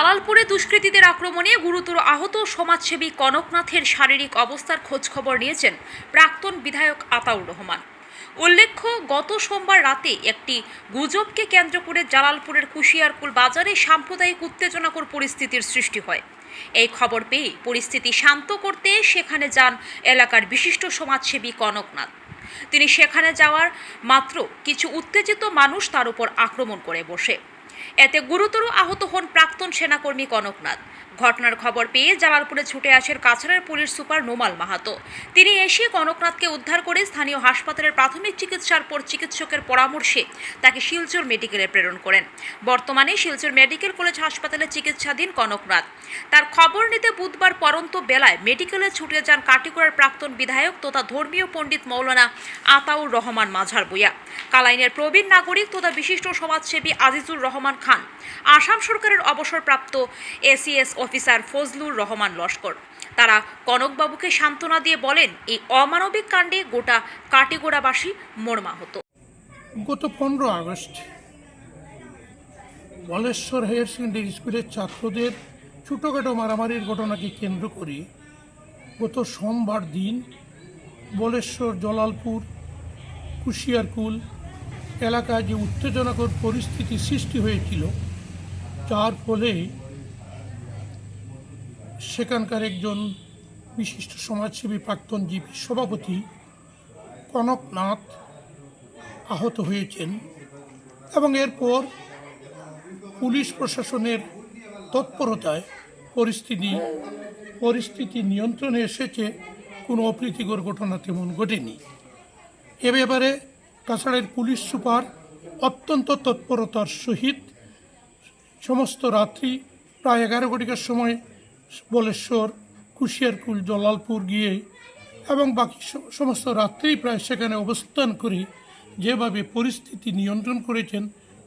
জালালপুরে দুষ্কৃতীদের আক্রমণে গুরুতর আহত সমাজসেবী কনকনাথের শারীরিক অবস্থার খোঁজখবর নিয়েছেন প্রাক্তন বিধায়ক আতাউর রহমান। উল্লেখ্য, গত সোমবার রাতে একটি গুজবকে কেন্দ্র করে জালালপুরের কুশিয়ারকুল বাজারে সাম্প্রদায়িক উত্তেজনাকর পরিস্থিতির সৃষ্টি হয়। এই খবর পেয়ে পরিস্থিতি শান্ত করতে সেখানে যান এলাকার বিশিষ্ট সমাজসেবী কনকনাথ। তিনি সেখানে যাওয়ার মাত্র কিছু উত্তেজিত মানুষ তার উপর আক্রমণ করে বসে। এতে গুরুতর আহত হন প্রাক্তন সেনাকর্মী কনকনাথ। ঘটনার খবর পেয়ে জালালপুরে ছুটে আসেন কাছাড়ের পুলিশ সুপার নোমাল মাহাতো। তিনি এসে কনকনাথকে উদ্ধার করে স্থানীয় হাসপাতালের প্রাথমিক চিকিৎসার পর চিকিৎসকের পরামর্শে তাকে শিলচর মেডিকেলে প্রেরণ করেন। বর্তমানে শিলচর মেডিকেল কলেজ হাসপাতালে চিকিৎসাধীন কনকনাথ। তার খবর নিতে বুধবার পরন্ত বেলায় মেডিকেলে ছুটে যান কাটিগড়ার প্রাক্তন বিধায়ক তথা ধর্মীয় পণ্ডিত মৌলানা আতাউর রহমান মাঝার বুয়া। কালাইনের প্রবীণ নাগরিক তথা বিশিষ্ট সমাজসেবী আজিজুর রহমান খান। আসাম সরকারের অবসরপ্রাপ্ত এসিএস অফিসার ফজলুর রহমান লস্কর। তারা কনকবাবুকে সান্ত্বনা দিয়ে বলেন, এই অমানবিক কাণ্ডে গোটা কাটিগোড়াবাসী মর্মাহত। গত পনেরো আগস্ট বলেশ্বর হায়ার সেকেন্ডারি স্কুলের ছাত্রদের ছোটোখাটো মারামারির ঘটনাকে কেন্দ্র করে গত সোমবার দিন বলেশ্বর জলালপুর, কুশিয়ারকুল এলাকায় যে উত্তেজনাকর পরিস্থিতি সৃষ্টি হয়েছিল, যার ফলে সেখানকার একজন বিশিষ্ট সমাজসেবী প্রাক্তন জিপি সভাপতি কনকনাথ আহত হয়েছেন এবং এরপর পুলিশ প্রশাসনের তৎপরতায় পরিস্থিতি পরিস্থিতি নিয়ন্ত্রণে এসেছে। কোনো অপ্রীতিকর ঘটনা তেমন ঘটেনি। এ ব্যাপারে কাছাড়ের পুলিশ সুপার অত্যন্ত তৎপরতার সহিত সমস্ত রাত্রি প্রায় এগারো ঘটিকার সময় বলেশ্বর কুশিয়ারকুল জলালপুর গিয়ে এবং বাকি সমস্ত রাত্রি প্রায় সেখানে অবস্থান করে। যেভাবে পরিস্থিতি নিয়ন্ত্রণ করেছেন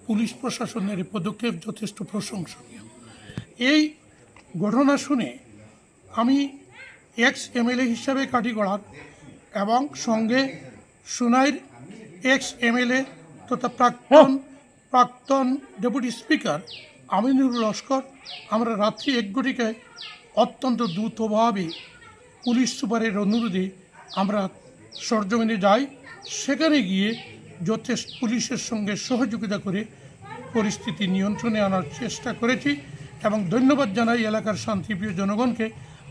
পুলিশ প্রশাসনের এই পদক্ষেপ যথেষ্ট প্রশংসনীয়। এই ঘটনা শুনে আমি এক্স এমএলএ হিসাবে কাটিগড়ার এবং সঙ্গে সুনাইর এক্স এমএলএ তথা প্রাক্তন প্রাক্তন ডেপুটি স্পিকার আমিনুর লস্কর। আমরা রাত্রি এক ঘটিকায় অত্যন্ত দ্রুতভাবে পুলিশ সুপারের অনুরোধে আমরা সরজমিনে যাই। সেখানে গিয়ে যথেষ্ট পুলিশের সঙ্গে সহযোগিতা করে পরিস্থিতি নিয়ন্ত্রণে আনার চেষ্টা করেছি এবং ধন্যবাদ জানাই এলাকার শান্তিপ্রিয় জনগণকে।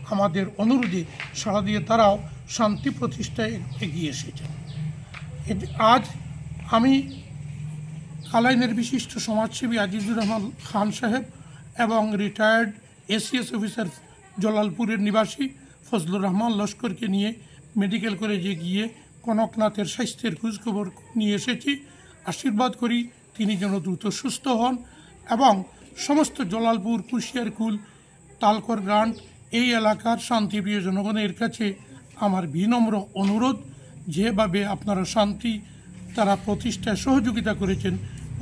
আমাদের অনুরোধে সাড়া দিয়ে তারাও শান্তি প্রতিষ্ঠায় এগিয়ে এসেছেন এটি- আজ আমি কালাইনের বিশিষ্ট সমাজসেবী আজিজুর রহমান খান সাহেব এবং রিটায়ার্ড এসিএস অফিসার জলালপুরের নিবাসী ফজলুর রহমান লস্করকে নিয়ে মেডিকেল কলেজে গিয়ে কনকনাথের স্বাস্থ্যের খোঁজখবর নিয়ে এসেছি। আশীর্বাদ করি তিনি যেন দ্রুত সুস্থ হন এবং সমস্ত জলালপুর কুশিয়ারকুল তালকর গ্রান্ট এই এলাকার শান্তিপ্রিয় জনগণের কাছে আমার বিনম্র অনুরোধ, যেভাবে আপনারা শান্তি, তারা প্রতিষ্ঠায় সহযোগিতা করেছেন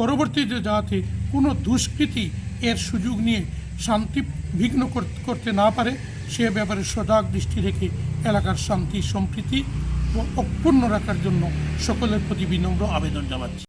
পরবর্তীতে যাতে কোনো দুষ্কৃতি এর সুযোগ নিয়ে শান্তি বিঘ্ন করতে না পারে, সে ব্যাপারে সজাগ দৃষ্টি রেখে এলাকার শান্তি, সম্প্রীতি অক্ষুণ্ণ রাখার জন্য সকলের প্রতি বিনম্র আবেদন জানাচ্ছি।